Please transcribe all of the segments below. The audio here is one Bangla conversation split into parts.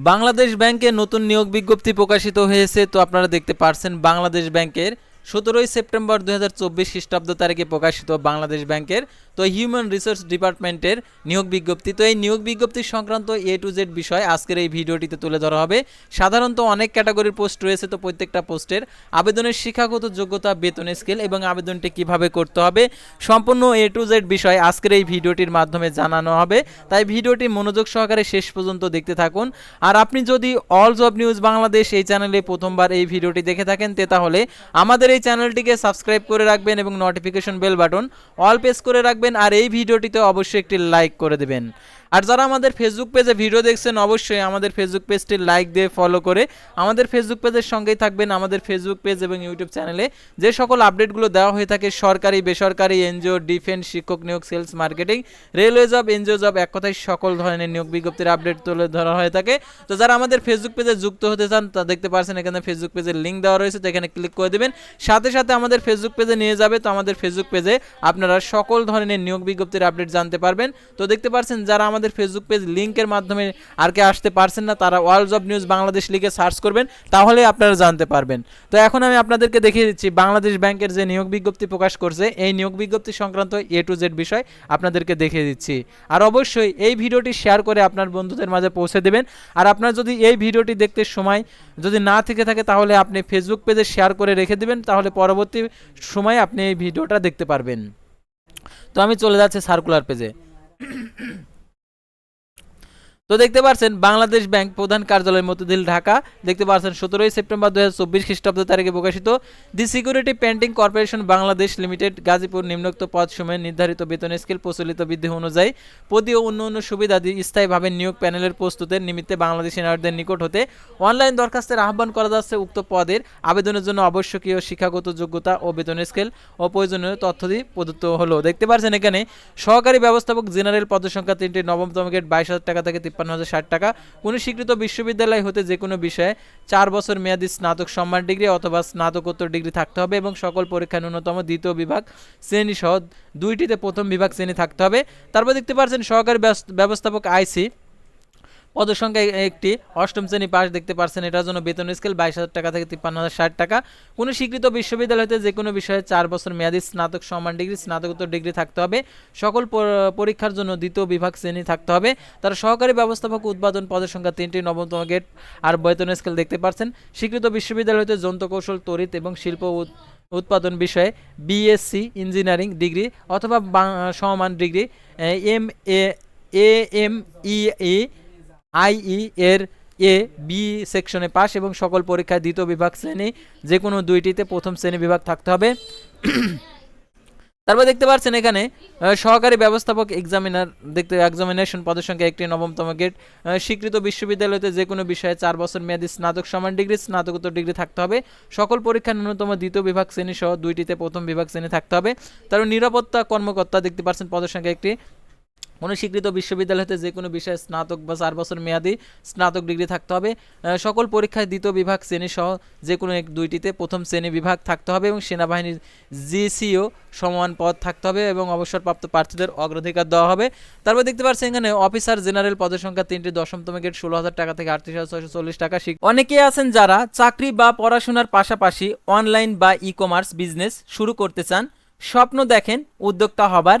বাংলাদেশ ব্যাংকে নতুন নিয়োগ বিজ্ঞপ্তি প্রকাশিত হয়েছে তো আপনারা দেখতে পারছেন বাংলাদেশ ব্যাংকের সতেরোই সেপ্টেম্বর দু হাজার চব্বিশ খ্রিস্টাব্দ তারিখে প্রকাশিত বাংলাদেশ ব্যাংকের তো হিউম্যান রিসোর্স ডিপার্টমেন্টের নিয়োগ বিজ্ঞপ্তি। তো এই নিয়োগ বিজ্ঞপ্তি সংক্রান্ত এ টু জেড বিষয় আজকের এই ভিডিওটিতে তুলে ধরা হবে। সাধারণত অনেক ক্যাটাগরির পোস্ট রয়েছে তো প্রত্যেকটা পোস্টের। আবেদনের শিক্ষাগত যোগ্যতা, বেতন স্কেল এবং আবেদনটি কীভাবে করতে হবে, সম্পূর্ণ এ টু জেড বিষয় আজকের এই ভিডিওটির মাধ্যমে জানানো হবে। তাই ভিডিওটি মনোযোগ সহকারে শেষ পর্যন্ত দেখতে থাকুন। আর আপনি যদি অল জব নিউজ বাংলাদেশ এই চ্যানেলে প্রথমবার এই ভিডিওটি দেখে থাকেন, তে তাহলে আমাদের এই চ্যানেলটিকে সাবস্ক্রাইব করে রাখবেন এবং notification bell button all press করে রাখবেন আর এই ভিডিওটিতে অবশ্যই একটি লাইক করে দেবেন। আর যারা আমাদের ফেসবুক পেজে ভিডিও দেখছেন, অবশ্যই আমাদের ফেসবুক পেজটি লাইক দিয়ে ফলো করে আমাদের ফেসবুক পেজের সঙ্গেই থাকবেন আমাদের ফেসবুক পেজ এবং ইউটিউব চ্যানেলে যে সকল আপডেটগুলো দেওয়া হয়ে থাকে, সরকারি, বেসরকারি এনজিও ডিফেন্স শিক্ষক নিয়োগ sales marketing railway job NGO job এক কথায় সকল ধরনের নিয়োগ বিজ্ঞপ্তির আপডেট তুলে ধরা হয়ে থাকে। তো যারা আমাদের ফেসবুক পেজে যুক্ত হতে চান, তা দেখতে পারছেন এখানে ফেসবুক পেজের লিঙ্ক দেওয়া রয়েছে, তো এখানে ক্লিক করে দেবেন। সাথে সাথে আমাদের ফেসবুক পেজে নিয়ে যাবে, তো আমাদের ফেসবুক পেজে আপনারা সকল ধরনের নিয়োগ বিজ্ঞপ্তির আপডেট জানতে পারবেন। তো দেখতে পারছেন যারা ফেসবুক পেজ লিঙ্কের মাধ্যমে আর কে আসতে পারছেন না, তারা ওয়ার্ল্ড অফ নিউজ বাংলাদেশ লিখে সার্চ করবেন, তাহলে আপনারা জানতে পারবেন। তো এখন আমি আপনাদেরকে দেখিয়ে দিচ্ছি বাংলাদেশ ব্যাংকের যে নিয়োগ বিজ্ঞপ্তি প্রকাশ করছে, এই নিয়োগ বিজ্ঞপ্তি সংক্রান্ত এ টু জেড বিষয় আপনাদেরকে দেখিয়ে দিচ্ছি। আর অবশ্যই এই ভিডিওটি শেয়ার করে আপনার বন্ধুদের মাঝে পৌঁছে দেবেন। আর আপনার যদি এই ভিডিওটি দেখতে সময় যদি না থেকে থাকে, তাহলে আপনি ফেসবুক পেজে শেয়ার করে রেখে দিবেন, তাহলে পরবর্তী সময়ে আপনি এই ভিডিওটা দেখতে পারবেন। তো আমি চলে যাচ্ছি সার্কুলার পেজে তো দেখতে পাচ্ছেন বাংলাদেশ ব্যাংক প্রধান কার্যালয় মতিঝিল ঢাকা। দেখতে পাচ্ছেন সতেরোই সেপ্টেম্বর দু হাজার চব্বিশ খ্রিস্টাব্দ তারিখে প্রকাশিত the security printing corporation Bangladesh limited, Gazipur নিম্নোক্ত পদ সময়ে নির্ধারিত বেতন স্কেল প্রচলিত বিধি অনুযায়ী পদী ও অন্য অন্যান্য সুবিধাদি স্থায়ীভাবে নিয়োগ প্যানেলের প্রস্তুতের নিমিত্তে বাংলাদেশি নাগরিকদের নিকট হতে অনলাইন দরখাস্তের আহ্বান করা যাচ্ছে উক্ত পদের আবেদনের জন্য আবশ্যকীয় শিক্ষাগত যোগ্যতা ও বেতন স্কেল ও প্রয়োজনীয় তথ্যদি প্রদত্ত হলো। দেখতে পাচ্ছেন এখানে সহকারী ব্যবস্থাপক জেনারেল পদসংখ্যা তিনটি নবমতম গেট বাইশ হাজার টাকা থেকে তিপ্পান্ন হাজার ষাট টাকা। কোনো স্বীকৃত বিশ্ববিদ্যালয় হতে যে কোনো বিষয়ে চার বছর মেয়াদী স্নাতক সম্মান ডিগ্রি অথবা স্নাতকোত্তর ডিগ্রি থাকতে হবে এবং সকল পরীক্ষা ন্যূনতম দ্বিতীয় বিভাগ শ্রেণি সহ দুইটিতে প্রথম বিভাগ শ্রেণি থাকতে হবে। তারপর দেখতে পাচ্ছেন সহকারী ব্যবস- ব্যবস্থাপক আইসি পদসংখ্যা একটি অষ্টম শ্রেণি পাস দেখতে পারছেন। এটার জন্য বেতন স্কেল বাইশ হাজার টাকা থেকে তিপ্পান্ন হাজার ষাট টাকা। কোনো স্বীকৃত বিশ্ববিদ্যালয় হতে যে কোনো বিষয়ে চার বছর মেয়াদী স্নাতক সম্মান ডিগ্রি, স্নাতকোত্তর ডিগ্রি থাকতে হবে। সকল পরীক্ষার জন্য দ্বিতীয় বিভাগ শ্রেণি থাকতে হবে। তার সহকারী ব্যবস্থাপক উৎপাদন পদের সংখ্যা তিনটি, নবমতম গেট আর বেতন স্কেল দেখতে পারছেন। স্বীকৃত বিশ্ববিদ্যালয় হতে যন্ত্রকৌশল, তড়িৎ এবং শিল্প উৎ- উৎপাদন বিষয়ে বিএসসি ইঞ্জিনিয়ারিং ডিগ্রি অথবা সমমান degree M A M E I E এর, এ, বি সেকশনে পাস এবং সকল পরীক্ষায় দ্বিতীয় বিভাগ শ্রেণি যে কোনো দুইটিতে প্রথম শ্রেণি বিভাগ থাকতে হবে। তারপর দেখতে পাচ্ছেন এখানে সহকারী ব্যবস্থাপক এক্সামিনার দেখতে এক্সামিনেশন পদের সংখ্যা একটি নবমতম গেট স্বীকৃত বিশ্ববিদ্যালয়তে যে কোনো বিষয়ে চার বছর মেয়াদী স্নাতক সমান ডিগ্রি, স্নাতকোত্তর ডিগ্রি থাকতে হবে। সকল পরীক্ষা ন্যূনতম দ্বিতীয় বিভাগ শ্রেণি সহ দুইটিতে প্রথম বিভাগ শ্রেণি থাকতে হবে। তারপর নিরাপত্তা কর্মকর্তা দেখতে পাচ্ছেন পদের সংখ্যা একটি কোনো স্বীকৃত বিশ্ববিদ্যালয় হতে যে কোনো বিষয়ে স্নাতক বা চার বছর মেয়াদী স্নাতক ডিগ্রি থাকতে হবে। সকল পরীক্ষায় দ্বিতীয় বিভাগ শ্রেণি সহ যে কোনো এক দুইটিতে প্রথম শ্রেণি বিভাগ থাকতে হবে এবং সেনাবাহিনীর জিসিও সমান পদ থাকতে হবে এবং অবসরপ্রাপ্ত প্রার্থীদের অগ্রাধিকার দেওয়া হবে। তারপর দেখতে পাচ্ছেন এখানে অফিসার জেনারেল পদের সংখ্যা তিনটি দশমতম গেট ষোলো হাজার টাকা থেকে আটত্রিশ হাজার ছয়শো চল্লিশ টাকা। শিখ- অনেকেই আছেন যারা চাকরি বা পড়াশোনার পাশাপাশি অনলাইন বা ই কমার্স বিজনেস শুরু করতে চান। স্বপ্ন দেখেন উদ্যোক্তা হবার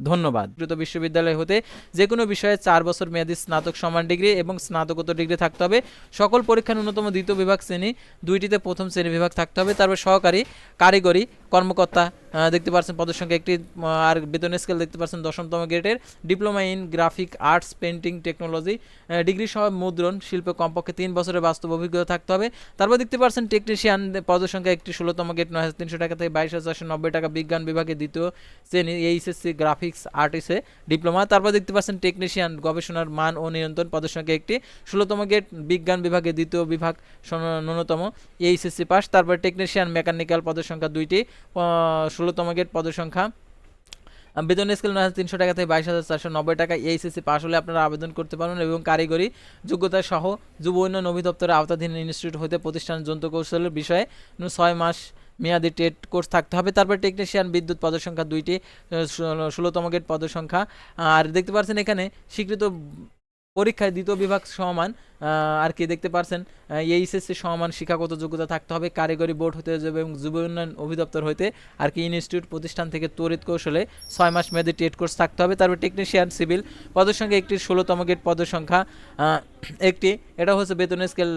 ধন্যবাদ। দ্রুত বিশ্ববিদ্যালয় হতে যে কোনো বিষয়ে চার বছর মেয়াদী স্নাতক সমান ডিগ্রি এবং স্নাতকোত্তর ডিগ্রি থাকতে হবে। সকল পরীক্ষার ন্যূনতম দ্বিতীয় বিভাগ শ্রেণি, দুইটিতে প্রথম শ্রেণি বিভাগ থাকতে হবে। তারপর সহকারী, কারিগরি, কর্মকর্তা দেখতে পাচ্ছেন পদের সংখ্যা একটি আর বেতন স্কেল দেখতে পাচ্ছেন দশমতম গ্রেডের diploma in graphic arts printing technology degree সহ মুদ্রণ, শিল্পে কমপক্ষে তিন বছরের বাস্তব অভিজ্ঞতা থাকতে হবে। তারপর দেখতে পাচ্ছেন টেকনিশিয়ান পদের সংখ্যা একটি ষোলোতম গেট নয় হাজার তিনশো টাকা থেকে বাইশ হাজার নব্বই টাকা বিজ্ঞান বিভাগে দ্বিতীয় শ্রেণি, এইচএসসি গ্রাফিক্স আর্টিসে ডিপ্লোমা তারপর দেখতে পাচ্ছেন টেকনিশিয়ান গবেষণার মান ও নিয়ন্ত্রণ পদের সংখ্যা একটি ষোলোতম গেট বিজ্ঞান বিভাগে দ্বিতীয় বিভাগ ন্যূনতম, এইচএসসি পাস। তারপর টেকনিশিয়ান মেকানিক্যাল পদের সংখ্যা দুইটি ষোলোতম গেট পদের সংখ্যা বেতন স্কেল নয় হাজার তিনশো টাকা থেকে বাইশ হাজার চারশো নব্বই টাকা এইচএসসি পাস হলে আপনারা আবেদন করতে পারবেন এবং কারিগরি যোগ্যতা সহ যুব উন্নয়ন অধিদপ্তরের আওতাধীন ইনস্টিটিউট হতে প্রতিষ্ঠান যন্ত্র কৌশলের বিষয়ে ছয় মাস মেয়াদি টেট কোর্স থাকতে হবে। তারপর টেকনিশিয়ান বিদ্যুৎ পদের সংখ্যা দুইটি ষোলো- ষোলোতম গেট পদের সংখ্যা আর দেখতে পাচ্ছেন এখানে স্বীকৃত পরীক্ষায় দ্বিতীয় বিভাগ সমান আর কি দেখতে পারছেন এইচএসসি সমান শিক্ষাগত যোগ্যতা থাকতে হবে, কারিগরি বোর্ড হতে যাবে এবং যুব উন্নয়ন অধিদপ্তর হইতে আর কি ইনস্টিটিউট প্রতিষ্ঠান থেকে তড়িৎ কৌশলে ছয় মাস মেয়াদী টেট কোর্স থাকতে হবে। তারপর টেকনিশিয়ান সিভিল পদের সংখ্যা একটি, ষোলোতম গেট পদের সংখ্যা একটি। এটা হচ্ছে বেতন স্কেল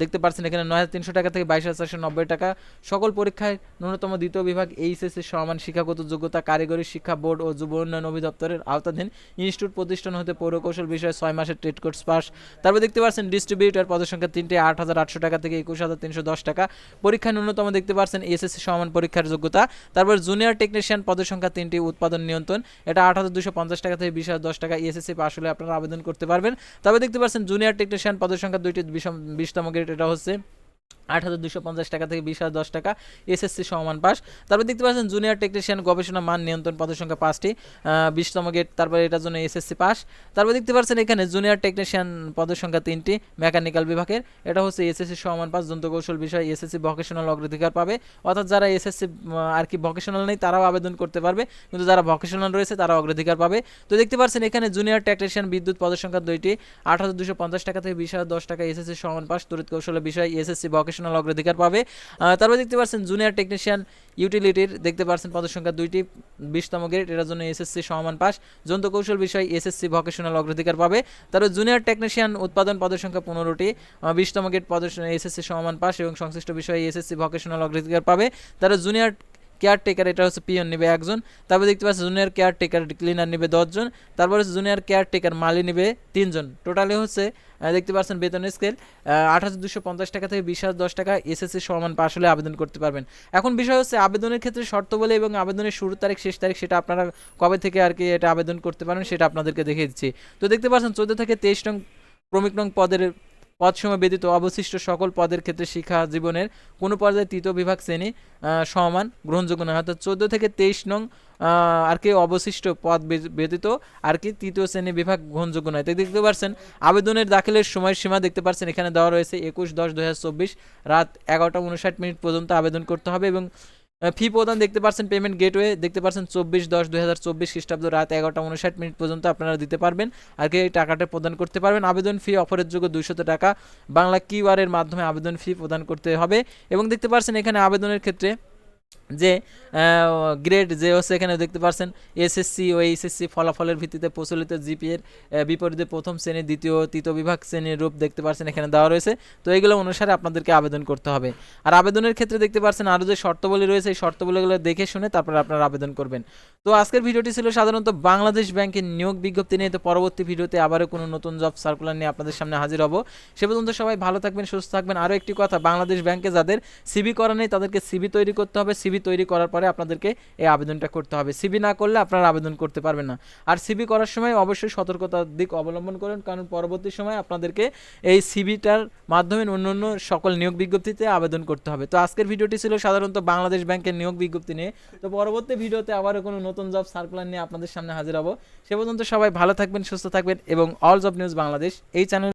দেখতে পাচ্ছেন এখানে নয় হাজার তিনশো টাকা থেকে বাইশ হাজার চারশো নব্বই টাকা। সকল পরীক্ষায় ন্যূনতম দ্বিতীয় বিভাগ এইচএসসি সমান শিক্ষাগত যোগ্যতা, কারিগরি শিক্ষা বোর্ড ও যুব উন্নয়ন অধিদপ্তরের আওতাধীন ইনস্টিটিউট প্রতিষ্ঠান হতে পৌরকৌশল বিষয়ে ছয় মাসের ট্রেড কোর্স পাস। তারপর দেখতে পাচ্ছেন ডিস্ট্রিবিউটার পদের সংখ্যা তিনটে, আট হাজার আটশো টাকা থেকে একুশ হাজার তিনশো দশ টাকা। পরীক্ষায় ন্যূনতম দেখতে পাচ্ছেন এসএসসি সমান পরীক্ষার যোগ্যতা। তারপর জুনিয়র টেকনিশিয়ান পদের সংখ্যা তিনটি, উৎপাদন নিয়ন্ত্রণ। এটা আট হাজার দুশো পঞ্চাশ টাকা থেকে বিশ হাজার দশ টাকা এসএসসি পাস হলে আপনারা আবেদন করতে পারবেন। তবে দেখতে পাচ্ছেন জুনিয়র টেকনিশিয়ান পদের সংখ্যা দুইটি বিশতম গ্রেড এটা হচ্ছে আট হাজার দুশো পঞ্চাশ টাকা থেকে বিশ হাজার দশ টাকা এসএসসি সমান পাস। তারপর দেখতে পাচ্ছেন জুনিয়র টেকনিশিয়ান গবেষণা মান নিয়ন্ত্রণ পদের সংখ্যা পাঁচটি বিশতম গেট তারপরে এটার জন্য এসএসসি পাস। তারপর দেখতে পাচ্ছেন এখানে জুনিয়র টেকনিশিয়ান পদের সংখ্যা তিনটি মেকানিক্যাল বিভাগের। এটা হচ্ছে এসএসসি সমান পাস যন্ত্রকৌশল বিষয় এসএসসি ভকেশনাল অগ্রাধিকার পাবে। অর্থাৎ যারা এসএসসি আর কি ভকেশনাল নেই, তারাও আবেদন করতে পারবে। কিন্তু যারা ভকেশনাল রয়েছে তারা অগ্রাধিকার পাবে। তো দেখতে পাচ্ছেন এখানে জুনিয়র টেকনিশিয়ান বিদ্যুৎ পদের সংখ্যা দুইটি, আট হাজার দুশো পঞ্চাশ টাকা থেকে বিশ হাজার দশ টাকা এসএসসি সমান পাস। তড়িৎ কৌশলের বিষয় এসএসসি ভকেশনাল অগ্রাধিকার পাবে। তারপর দেখতে পাচ্ছেন জুনিয়র টেকনিশিয়ান ইউটিলিটির দেখতে পাচ্ছেন পদের সংখ্যা দুইটি, বিশতম গ্রেড এটার জন্য এসএসসি সমান পাস। যন্ত্র কৌশল বিষয় এসএসসি ভকেশনাল অগ্রাধিকার পাবে। তারপর জুনিয়র টেকনিশিয়ান উৎপাদন পদের সংখ্যা পনেরোটি বিশতম গ্রেড পদের এসএসসি সমান পাস এবং সংশ্লিষ্ট বিষয়ে এসএসসি ভকেশনাল অগ্রাধিকার পাবে। তারা জুনিয়র কেয়ারটেকার এটা হচ্ছে পিয়ন, নেবে একজন। তারপর দেখতে পাচ্ছি জুনিয়র কেয়ারটেকার ক্লিনার নেবে দশজন। তারপর হচ্ছে জুনিয়র কেয়ারটেকার মালি নেবে তিনজন। টোটালি হচ্ছে দেখতে পাচ্ছেন বেতন স্কেল আট হাজার দুশো পঞ্চাশ টাকা থেকে বিশ হাজার দশ টাকা এসএসসি সমান পাশ হলে আবেদন করতে পারবেন। এখন বিষয় হচ্ছে আবেদনের ক্ষেত্রে শর্ত বলে এবং আবেদনের শুরু তারিখ, শেষ তারিখ, সেটা আপনারা কবে থেকে আর কি এটা আবেদন করতে পারেন সেটা আপনাদেরকে দেখিয়ে দিচ্ছি। তো দেখতে পাচ্ছেন চোদ্দ থেকে তেইশ নং, ক্রমিক নং পদের পদসময় ব্যতীত অবশিষ্ট সকল পদের ক্ষেত্রে শিক্ষা জীবনের কোনো পর্যায়ে তৃতীয় বিভাগ শ্রেণি সমান গ্রহণযোগ্য নয়। অর্থাৎ চোদ্দ থেকে তেইশ নং আর কি অবশিষ্ট পদ ব্যতীত আর কি তৃতীয় শ্রেণি বিভাগ গ্রহণযোগ্য নয়। তাই দেখতে পাচ্ছেন আবেদনের দাখিলের সময়সীমা দেখতে পাচ্ছেন এখানে দেওয়া রয়েছে একুশ দশ দু রাত এগারোটা উনষাট মিনিট পর্যন্ত আবেদন করতে হবে এবং ফি প্রদান দেখতে পাচ্ছেন পেমেন্ট গেটওয়ে দেখতে পাচ্ছেন চব্বিশ দশ দুই হাজার চব্বিশ খ্রিস্টাব্দ রাত এগারোটা উনষাট মিনিট পর্যন্ত আপনারা দিতে পারবেন। আর কি এই টাকাটা প্রদান করতে পারবেন, আবেদন ফি অফারের যোগ্য দুইশত টাকা। বাংলা কিউআরের মাধ্যমে আবেদন ফি প্রদান করতে হবে। এবং দেখতে পারছেন এখানে আবেদনের ক্ষেত্রে যে গ্রেড যে হচ্ছে এখানে দেখতে পাচ্ছেন এসএসসি ও এইচএসসি ফলাফলের ভিত্তিতে প্রচলিত জিপিএর বিপরীতে প্রথম শ্রেণি, দ্বিতীয় তৃতীয় বিভাগ শ্রেণির রূপ দেখতে পাচ্ছেন এখানে দেওয়া রয়েছে। তো এগুলো অনুসারে আপনাদেরকে আবেদন করতে হবে। আর আবেদনের ক্ষেত্রে দেখতে পাচ্ছেন আরও যে শর্তাবলী রয়েছে, এই শর্তাবলীগুলো দেখে শুনে তারপর আপনারা আবেদন করবেন। তো আজকের ভিডিওটি ছিল সাধারণত বাংলাদেশ ব্যাংকের নিয়োগ বিজ্ঞপ্তি নিয়ে। তো পরবর্তী ভিডিওতে আবারও কোনো নতুন জব সার্কুলার নিয়ে আপনাদের সামনে হাজির হব। সে পর্যন্ত সবাই ভালো থাকবেন, সুস্থ থাকবেন। আরও একটি কথা, বাংলাদেশ ব্যাংকে যাদের সিবি করা নেই, তাদেরকে সিবি তৈরি করতে হবে। সিবি তৈরি করার পরে আপনাদেরকে এই আবেদনটা করতে হবে। সিবি না করলে আপনারা আবেদন করতে পারবেন না। আর সিবি করার সময় অবশ্যই সতর্কতার দিক অবলম্বন করুন, কারণ পরবর্তী সময় আপনাদেরকে এই সিবিটার মাধ্যমে অন্য অন্য সকল নিয়োগ বিজ্ঞপ্তিতে আবেদন করতে হবে। তো আজকের ভিডিওটি ছিল সাধারণত বাংলাদেশ ব্যাংকের নিয়োগ বিজ্ঞপ্তি নিয়ে। তো পরবর্তী ভিডিওতে আবারও কোনো নতুন জব সার্কুলার নিয়ে আপনাদের সামনে হাজির হব। সে পর্যন্ত সবাই ভালো থাকবেন, সুস্থ থাকবেন এবং অল জব নিউজ বাংলাদেশ এই চ্যানেল